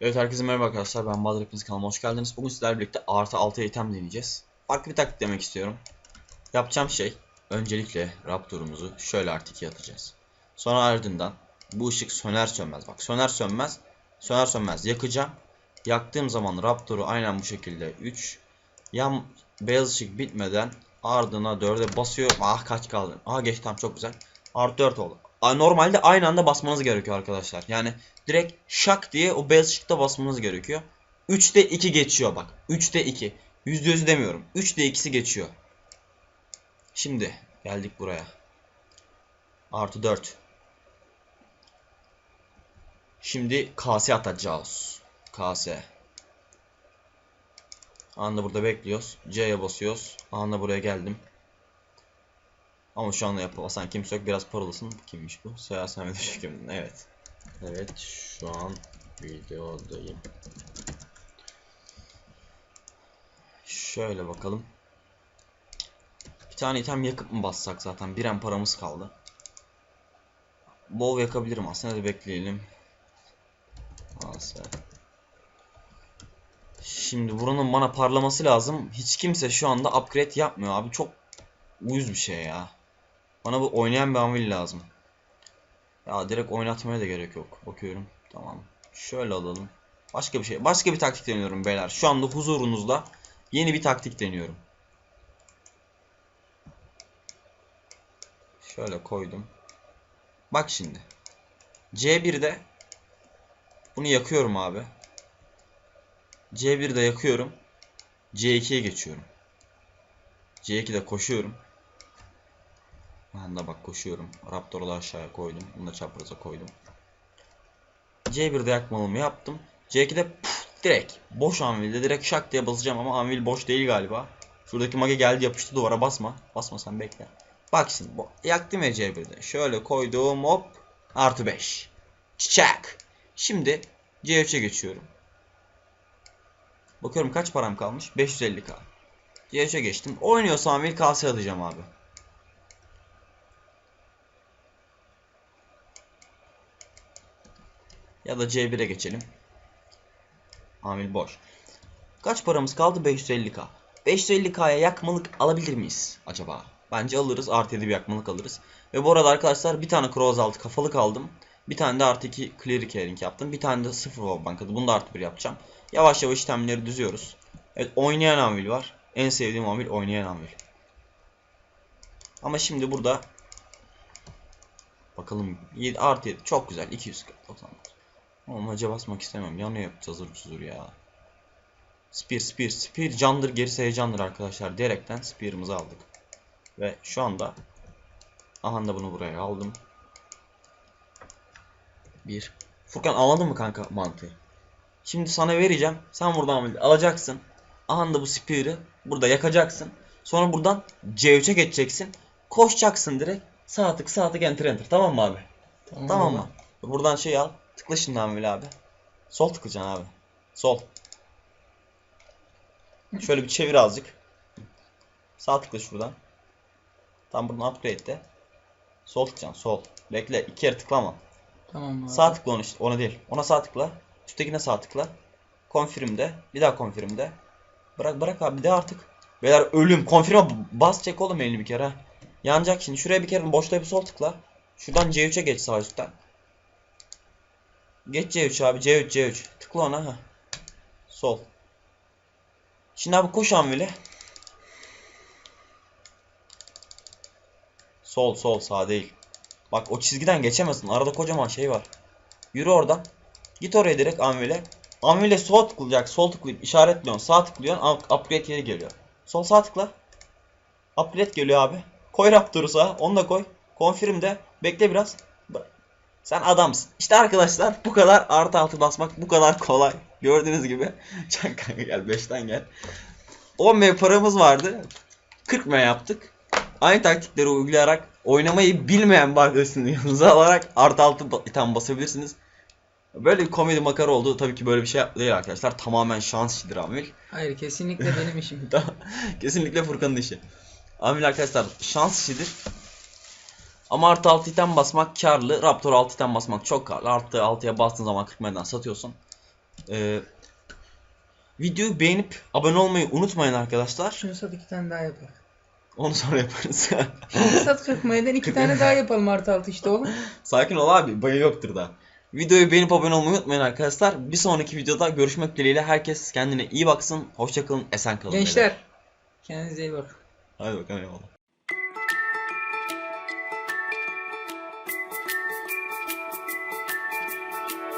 Evet herkese merhaba arkadaşlar ben Bahadır hepiniz kanalıma hoş geldiniz. Bugün sizlerle birlikte artı 6 item deneyeceğiz. Farklı bir taktik demek istiyorum. Yapacağım şey öncelikle Raptor'umuzu şöyle artı 2'ye atacağız. Sonra ardından bu ışık söner sönmez bak söner sönmez söner sönmez yakacağım. Yaktığım zaman Raptor'u aynen bu şekilde 3 yan beyaz ışık bitmeden ardına 4'e basıyor. Ah kaç kaldı? Ah geçti tamam çok güzel. Artı 4 oldu. Normalde aynı anda basmanız gerekiyor arkadaşlar. Yani direkt şak diye o beyaz ışıkta basmanız gerekiyor. 3'te 2 geçiyor bak. 3'te 2. %100 demiyorum. 3'te 2'si geçiyor. Şimdi geldik buraya. Artı 4. Şimdi kase atacağız. Kase. Anda burada bekliyoruz. C'ye basıyoruz. Anda buraya geldim. Ama şu anda yapamazsan kimse yok. Biraz paralısın. Kimmiş bu? Seyahat Samet Şüküm'ün. Evet. Evet şu an videodayım. Şöyle bakalım. Bir tane item yakıp mı bassak zaten? Bir en paramız kaldı. Bol yakabilirim aslında da bekleyelim. Neyse. Şimdi buranın bana parlaması lazım. Hiç kimse şu anda upgrade yapmıyor abi. Çok uyuz bir şey ya. Bana bu oynayan bir anvil lazım. Ya direkt oynatmaya da gerek yok. Bakıyorum. Tamam. Şöyle alalım. Başka bir şey. Başka bir taktik deniyorum beyler. Şu anda huzurunuzda yeni bir taktik deniyorum. Şöyle koydum. Bak şimdi. C1'de bunu yakıyorum abi. C1'de yakıyorum. C2'ye geçiyorum. C2'de koşuyorum. De bak koşuyorum. Raptor'u aşağıya koydum. Bunu da çapraza koydum. C1'de yakmalımı yaptım. C2'de puf, direkt boş anvilde direkt şak diye basacağım ama anvil boş değil galiba. Şuradaki mage geldi yapıştı duvara basma. Basma sen bekle. Bak şimdi bu yaktım ya C1'de. Şöyle koydum hop artı 5. Çiçek. Şimdi C3'e geçiyorum. Bakıyorum kaç param kalmış? 550k. C3'e geçtim. Oynuyorsa anvil kase alacağım abi. Ya da C1'e geçelim. Amil boş. Kaç paramız kaldı? 550k. 550k'ya yakmalık alabilir miyiz acaba? Bence alırız. Artı 7 bir yakmalık alırız. Ve bu arada arkadaşlar bir tane Cross altı kafalık aldım. Bir tane de artı 2 Clear Carrying yaptım. Bir tane de 0 Wow Bank'ı. Bunu da artı 1 yapacağım. Yavaş yavaş işlemleri düzüyoruz. Evet oynayan Anvil var. En sevdiğim Anvil oynayan Anvil. Ama şimdi burada Bakalım 7 artı 7 çok güzel 299. Ama maca basmak istemem. Yanıyor cazır cuzur ya. Spear spear spear candır gerisi heyecandır arkadaşlar diyerekten spear'ımızı aldık. Ve şu anda aha da bunu buraya aldım. Bir. Furkan anladın mı kanka mantığı? Şimdi sana vereceğim. Sen buradan alacaksın. Aha da bu spear'ı burada yakacaksın. Sonra buradan C3'e geçeceksin. Koşacaksın direkt. Sağ tık sağ tık enter enter. Tamam mı abi? Tamam mı? Buradan şey al. Tıkla şimdi Amil abi. Sol tıklayacaksın abi. Sol. Şöyle bir çevir azıcık. Sağ tıkla şuradan. Tam buradan upgrade de. Sol tıklayacaksın sol. Bekle iki kere tıklama. Tamam abi. Sağ tıkla onu işte. Ona değil. Ona sağ tıkla. Üsttekine sağ tıkla. Confirm'de. Bir daha confirm'de. Bırak bırak abi de artık. Beyler ölüm. Confirm'e bas çek oğlum elini bir kere. ha. Yanacak şimdi. Şuraya bir kere boşta bir sol tıkla. Şuradan C3'e geç sağ üstten. Geç C3 abi. C3 C3. Tıkla ona. ha. Sol. Şimdi abi koş anvile. Sol sol sağ değil. Bak o çizgiden geçemezsin. Arada kocaman şey var. Yürü oradan. Git oraya direkt anvile. Anvile sol tıklayacak. Sol tıklayıp işaretliyorsun. Sağ tıklıyorsun. up- Upgrade yeri geliyor. Sol sağ tıkla. Upgrade geliyor abi. Koy Raptor'u sağa. Onu da koy. Confirm de. Bekle biraz. Sen adamsın. İşte arkadaşlar bu kadar artı altı basmak bu kadar kolay. Gördüğünüz gibi. Can kanka gel 5'ten gel. 10 M paramız vardı. 40 M yaptık. Aynı taktikleri uygulayarak oynamayı bilmeyen bir arkadaşını yanınıza alarak artı altı item basabilirsiniz. Böyle bir komedi makara oldu. Tabii ki böyle bir şey değil arkadaşlar. Tamamen şans işidir Amil. Hayır kesinlikle benim işim. Kesinlikle Furkan'ın işi. Amil arkadaşlar şans işidir. Ama artı 6 item basmak karlı. Raptor 6 item basmak çok karlı. Artı 6'ya bastığın zaman 40 meden satıyorsun. Ee, videoyu beğenip abone olmayı unutmayın arkadaşlar. Şunu sat iki tane daha yapalım. Onu sonra yaparız. Şunu sat 40 mayeden iki tane daha yapalım artı altı işte oğlum. Sakin ol abi. Bayı yoktur da. Videoyu beğenip abone olmayı unutmayın arkadaşlar. Bir sonraki videoda görüşmek dileğiyle herkes kendine iyi baksın. Hoşçakalın. Esen kalın. beyler. Gençler kendinize iyi bakın. Hadi bakalım eyvallah.